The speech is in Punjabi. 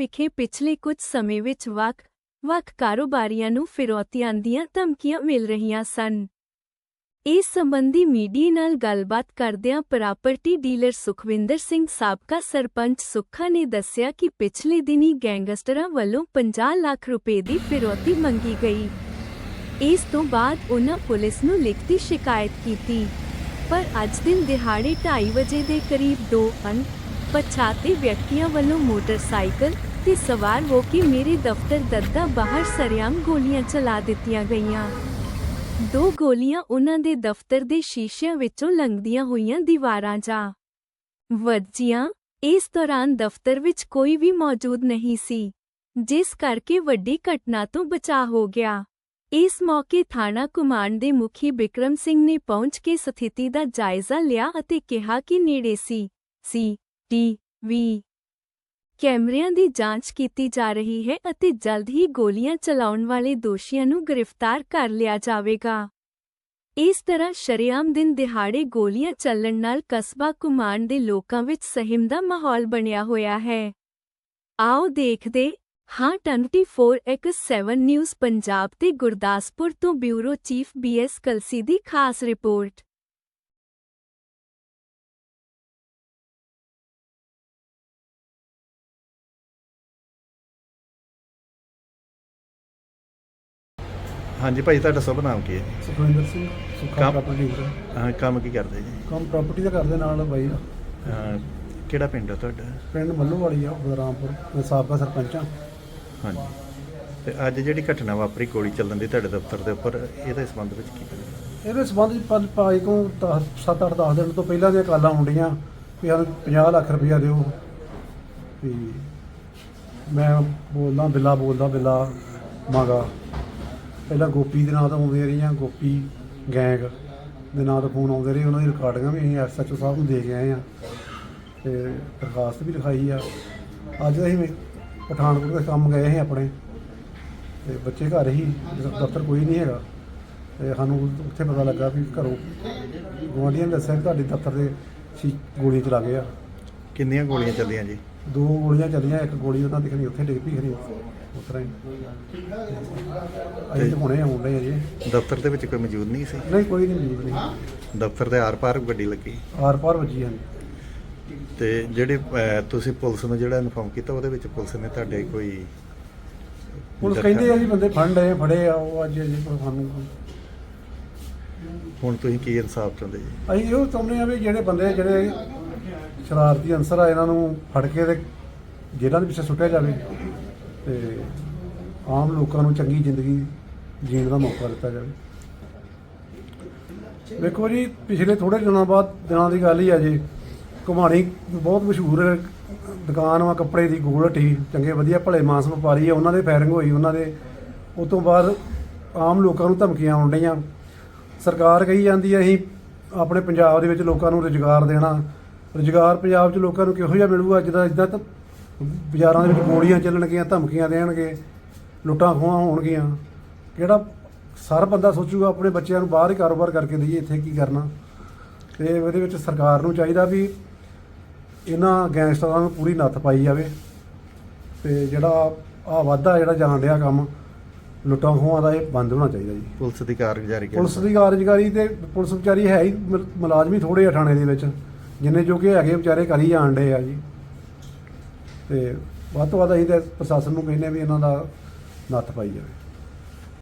ਵਿਖੇ ਪਿਛਲੇ ਕੁਝ ਸਮੇਂ ਵਿੱਚ ਵੱਖ ਵੱਖ ਕਾਰੋਬਾਰੀਆਂ ਨੂੰ ਫਿਰੌਤੀਆਂ ਦੀਆਂ ਧਮਕੀਆਂ ਮਿਲ ਰਹੀਆਂ ਸਨ। ਇਸ ਸੰਬੰਧੀ ਮੀਡੀਆ ਨਾਲ ਗੱਲਬਾਤ ਕਰਦਿਆਂ ਪ੍ਰਾਪਰਟੀ ਡੀਲਰ ਸੁਖਵਿੰਦਰ ਸਿੰਘ ਸਾਬਕਾ ਸਰਪੰਚ ਸੁੱਖਾ ਨੇ ਦੱਸਿਆ ਕਿ ਪਿਛਲੇ ਦਿਨੀ ਗੈਂਗਸਟਰਾਂ ਵੱਲੋਂ 50 ਲੱਖ ਰੁਪਏ ਦੀ ਫਿਰੌਤੀ ਮੰਗੀ ਗਈ। ਇਸ ਤੋਂ ਬਾਅਦ ਉਹਨਾਂ ਪੁਲਿਸ ਨੂੰ ਲਿਖਤੀ ਸ਼ਿਕਾਇਤ ਕੀਤੀ। ਪਰ ਅੱਜ ਦਿਨ ਦਿਹਾੜੇ 2:30 ਵਜੇ ਦੇ ਕਰੀਬ ਦੋ ਅਣ ਪਛਾਤੇ ਵਿਅਕਤੀਆਂ ਵੱਲੋਂ ਮੋਟਰਸਾਈਕਲ ਤੇ ਸਵਾਰ ਹੋ ਕੇ ਮੇਰੇ ਦਫ਼ਤਰ ਦੱਦਾ ਬਾਹਰ ਸਰਿਆਮ ਗੋਲੀਆਂ ਚਲਾ ਦਿੱਤੀਆਂ ਗਈਆਂ। ਦੋ ਗੋਲੀਆਂ ਉਹਨਾਂ ਦੇ ਦਫ਼ਤਰ ਦੇ ਸ਼ੀਸ਼ਿਆਂ ਵਿੱਚੋਂ ਲੰਘਦੀਆਂ ਹੋਈਆਂ ਦੀਵਾਰਾਂ 'ਚ ਵੱਜੀਆਂ। ਇਸ ਦੌਰਾਨ ਦਫ਼ਤਰ ਵਿੱਚ ਕੋਈ ਵੀ ਮੌਜੂਦ ਨਹੀਂ ਸੀ, ਜਿਸ ਕਰਕੇ ਵੱਡੀ ਘਟਨਾ ਤੋਂ ਬਚਾ ਹੋ ਗਿਆ। ਇਸ ਮੌਕੇ ਥਾਣਾ ਕਮਾਂਡ ਦੇ ਮੁਖੀ ਬਿਕਰਮ ਸਿੰਘ ਨੇ ਪਹੁੰਚ ਕੇ ਸਥਿਤੀ ਦਾ ਜਾਇਜ਼ਾ ਲਿਆ ਅਤੇ ਕਿਹਾ ਕਿ ਨੇੜੇ ਸੀ ਸੀ, ਟੀ, ਵੀ ਕੈਮਰਿਆਂ ਦੀ ਜਾਂਚ ਕੀਤੀ ਜਾ ਰਹੀ ਹੈ ਅਤੇ ਜਲਦ ਹੀ ਗੋਲੀਆਂ ਚਲਾਉਣ ਵਾਲੇ ਦੋਸ਼ੀਆਂ ਨੂੰ ਗ੍ਰਿਫਤਾਰ ਕਰ ਲਿਆ ਜਾਵੇਗਾ। ਇਸ ਤਰ੍ਹਾਂ ਸ਼ਰੇਆਮ ਦਿਨ ਦਿਹਾੜੇ ਗੋਲੀਆਂ ਚੱਲਣ ਨਾਲ ਕਸਬਾ ਕੁਮਾਨ ਦੇ ਲੋਕਾਂ ਵਿੱਚ ਸਹਿਮ ਦਾ ਮਾਹੌਲ ਬਣਿਆ ਹੋਇਆ ਹੈ। ਆਓ ਦੇਖਦੇ ਹਾਂ 24x7 ਨਿਊਜ਼ ਪੰਜਾਬ ਤੇ ਗੁਰਦਾਸਪੁਰ ਤੋਂ ਬਿਊਰੋ ਚੀਫ ਬੀਐਸ ਕਲਸੀ ਦੀ ਖਾਸ ਰਿਪੋਰਟ। ਹਾਂਜੀ ਭਾਈ ਤੁਹਾਡਾ ਸ਼ੁਭ ਨਾਮ ਕੀ ਹੈ? ਸੁਖਵਿੰਦਰ ਸਿੰਘ ਸੁੱਖਾ ਕੰਮ- ਪ੍ਰਾਪਰਟੀ ਡੀਲਰ ਹਾਂ ਕੰਮ ਕੀ ਕਰਦੇ ਜੀ? ਕੰਮ ਪ੍ਰਾਪਰਟੀ ਦਾ ਕਰਦੇ ਨਾਲ ਬਾਈ ਹਾਂ, ਕਿਹੜਾ ਪਿੰਡ ਹੈ ਤੁਹਾਡਾ? ਪਿੰਡ ਮੱਲੂ ਵਾਲੀ ਆ ਬਦਰਾਮਪੁਰ ਮੈਂ ਸਾਬਕਾ ਸਰਪੰਚ ਆ। ਹਾਂਜੀ। ਤੇ ਅੱਜ ਜਿਹੜੀ ਘਟਨਾ ਵਾਪਰੀ ਗੋਲੀ ਚੱਲਣ ਦੀ ਤੁਹਾਡੇ ਦਫ਼ਤਰ ਦੇ ਉੱਪਰ ਇਹਦੇ ਸੰਬੰਧ ਵਿੱਚ ਕੀ ਕਰੀਏ ਇਹਦੇ ਸੰਬੰਧ ਵਿੱਚ ਪਲ ਪਾਈ ਕੋ 7 8 10 ਦਿਨ ਤੋਂ ਪਹਿਲਾਂ ਦੀਆਂ ਕਾਲਾਂ ਹੁੰਦੀਆਂ ਵੀ ਸਾਨੂੰ 50 ਲੱਖ ਰੁਪਇਆ ਦਿਓ। ਵੀ ਮੈਂ ਬੋਲਦਾ ਬਿੱਲਾ ਬੋਲਦਾ ਬਿੱਲਾ ਮੰਗਾ। ਪਹਿਲਾਂ ਗੋਪੀ ਦੇ ਨਾਂ ਤੋਂ ਆਉਂਦੀਆਂ ਰਹੀਆਂ, ਗੋਪੀ ਗੈਂਗ ਦੇ ਨਾਂ ਤੋਂ ਫੋਨ ਆਉਂਦੇ ਰਹੇ, ਉਹਨਾਂ ਦੀ ਰਿਕਾਰਡਿੰਗਾਂ ਵੀ ਅਸੀਂ ਐਸਐਚਓ ਸਾਹਿਬ ਨੂੰ ਦੇ ਕੇ ਆਏ ਆ ਤੇ ਦਰਖਾਸਤ ਵੀ ਲਿਖਾਈ ਆ। ਅੱਜ ਅਸੀਂ ਪਠਾਨਕੋਟ ਦੇ ਕੰਮ ਗਏ ਸੀ ਆਪਣੇ ਤੇ ਬੱਚੇ ਘਰ ਹੀ, ਦਫ਼ਤਰ ਕੋਈ ਨਹੀਂ ਹੈਗਾ ਤੇ ਸਾਨੂੰ ਉੱਥੇ ਪਤਾ ਲੱਗਾ ਵੀ ਘਰੋਂ ਗੁਆਂਢੀਆਂ ਨੇ ਦੱਸਿਆ ਕਿ ਤੁਹਾਡੇ ਦਫ਼ਤਰ ਦੇ ਸੀ ਗੋਲੀਆਂ ਚਲਾ ਗਏ ਆ। ਕਿੰਨੀਆਂ ਗੋਲੀਆਂ ਚੱਲੀਆਂ ਜੀ? ਦੋ ਗੋਲੀਆਂ ਚੱਲੀਆਂ ਇੱਕ ਗੋਲੀ ਉਹਨਾਂ ਦੀ ਖਣੀ ਉੱਥੇ ਡਿੱਗ ਪਈ ਖਣੀ ਉਸ ਤਰ੍ਹਾਂ ਹੀ। ਅਸੀਂ ਤਾਂ ਹੁਣੇ ਆਉਂਦੇ ਆ ਜੀ ਦਫ਼ਤਰ ਦੇ ਵਿੱਚ ਕੋਈ ਮੌਜੂਦ ਨਹੀਂ ਸੀ? ਨਹੀਂ ਕੋਈ ਨਹੀਂ ਮੌਜੂਦ ਨਹੀਂ। ਦਫ਼ਤਰ ਦੇ ਆਰ-ਪਾਰ ਗੱਡੀ ਲੱਗੀ? ਆਰ ਪਾਰ ਵੱਜੀ ਹਨ ਤੇ ਜਿਹੜੇ ਅਹ, ਤੁਸੀਂ ਪੁਲਿਸ ਨੂੰ ਜਿਹੜਾ ਇਨਫੋਰਮ ਕੀਤਾ ਉਹਦੇ ਵਿੱਚ ਪੁਲਿਸ ਨੇ ਤੁਹਾਡੇ ਕੋਈ ਪੁਲਿਸ ਕਹਿੰਦੇ ਆ ਜੀ ਬੰਦੇ ਫੰਡ ਆਏ ਫੜੇ ਆ ਉਹ ਅੱਜ ਜੀ ਸਾਨੂੰ ਹੁਣ ਤੁਸੀਂ ਕੀ ਇਨਸਾਫ ਚਾਹੁੰਦੇ ਜੀ? ਅਸੀਂ ਇਹੋ ਚਾਹੁੰਦੇ ਆ ਵੀ ਜਿਹੜੇ ਬੰਦੇ ਜਿਹੜੇ ਸ਼ਰਾਰਤੀ ਅਨਸਰ ਆ ਇਹਨਾਂ ਨੂੰ ਫੜ ਕੇ ਤੇ ਜੇਲ੍ਹਾਂ ਦੇ ਪਿੱਛੇ ਸੁੱਟਿਆ ਜਾਵੇ ਤੇ ਆਮ ਲੋਕਾਂ ਨੂੰ ਚੰਗੀ ਜ਼ਿੰਦਗੀ ਜੀਣ ਦਾ ਮੌਕਾ ਦਿੱਤਾ ਜਾਵੇ। ਵੇਖੋ ਜੀ, ਪਿਛਲੇ ਥੋੜੇ ਦਿਨਾਂ ਬਾਅਦ ਦਿਨਾਂ ਦੀ ਗੱਲ ਹੀ ਆ ਜੀ। ਘੁਮਾਣੀ ਬਹੁਤ ਮਸ਼ਹੂਰ ਦੁਕਾਨ ਵਾ, ਕੱਪੜੇ ਦੀ ਗੋਲਟੀ ਚੰਗੇ ਵਧੀਆ ਭਲੇ ਮਾਸ ਵਪਾਰੀ ਆ, ਉਹਨਾਂ ਦੇ ਫਾਇਰਿੰਗ ਹੋਈ, ਉਹਨਾਂ ਦੇ। ਉਸ ਤੋਂ ਬਾਅਦ ਆਮ ਲੋਕਾਂ ਨੂੰ ਧਮਕੀਆਂ ਆਉਣ ਡਈਆਂ। ਸਰਕਾਰ ਕਹੀ ਜਾਂਦੀ ਹੈ ਅਸੀਂ ਆਪਣੇ ਪੰਜਾਬ ਦੇ ਵਿੱਚ ਲੋਕਾਂ ਨੂੰ ਰੁਜ਼ਗਾਰ ਦੇਣਾ ਰੁਜ਼ਗਾਰ ਪੰਜਾਬ 'ਚ ਲੋਕਾਂ ਨੂੰ ਕਿਹੋ ਜਿਹਾ ਮਿਲੂਗਾ ਜਿੱਦਾਂ ਇਦਾਂ ਤਾਂ ਬਾਜ਼ਾਰਾਂ ਦੇ ਵਿੱਚ ਗੋਲੀਆਂ ਚੱਲਣਗੀਆਂ ਧਮਕੀਆਂ ਦੇਣਗੇ ਲੁੱਟਾਂ ਖੋਹਾਂ ਹੋਣਗੀਆਂ। ਕਿਹੜਾ ਸਾਰਾ ਬੰਦਾ ਸੋਚੂਗਾ ਆਪਣੇ ਬੱਚਿਆਂ ਨੂੰ ਬਾਹਰ ਹੀ ਕਾਰੋਬਾਰ ਕਰਕੇ ਦਈਏ ਇੱਥੇ ਕੀ ਕਰਨਾ? ਤੇ ਇਹਦੇ ਵਿੱਚ ਸਰਕਾਰ ਨੂੰ ਚਾਹੀਦਾ ਵੀ ਇਹਨਾਂ ਗੈਂਗਸਟਰਾਂ ਨੂੰ ਪੂਰੀ ਨੱਥ ਪਾਈ ਜਾਵੇ। ਤੇ ਜਿਹੜਾ ਆ ਵਾਧਾ ਜਿਹੜਾ ਜਾਣ ਡਿਆ ਕੰਮ ਲੁੱਟਾਂ ਖੋਹਾਂ ਦਾ ਇਹ ਬੰਦ ਹੋਣਾ ਚਾਹੀਦਾ ਜੀ। ਪੁਲਿਸ ਦੀ ਕਾਰਗੁਜ਼ਾਰੀ? ਪੁਲਿਸ ਦੀ ਕਾਰਜਕਾਰੀ ਤੇ ਪੁਲਿਸ ਵਿਚਾਰੀ ਹੈ ਹੀ ਮੁਲ- ਮੁਲਾਜ਼ਮ ਹੀ ਥੋੜੇ ਆ ਥਾਣੇ ਦੇ ਵਿੱਚ। ਜਿੰਨੇ ਜੋਗੇ ਹੈਗੇ ਵਿਚਾਰੇ ਕਰੀ ਜਾਣ ਡੇ ਆ ਜੀ। ਤੇ ਵੱਧ ਤੋਂ ਵੱਧ ਅਸੀਂ ਤੇ ਪ੍ਰਸ਼ਾਸਨ ਨੂੰ ਕਹਿੰਦੇ ਵੀ ਇਹਨਾਂ ਦਾ ਨੱਥ ਪਾਈ ਜਾਵੇ।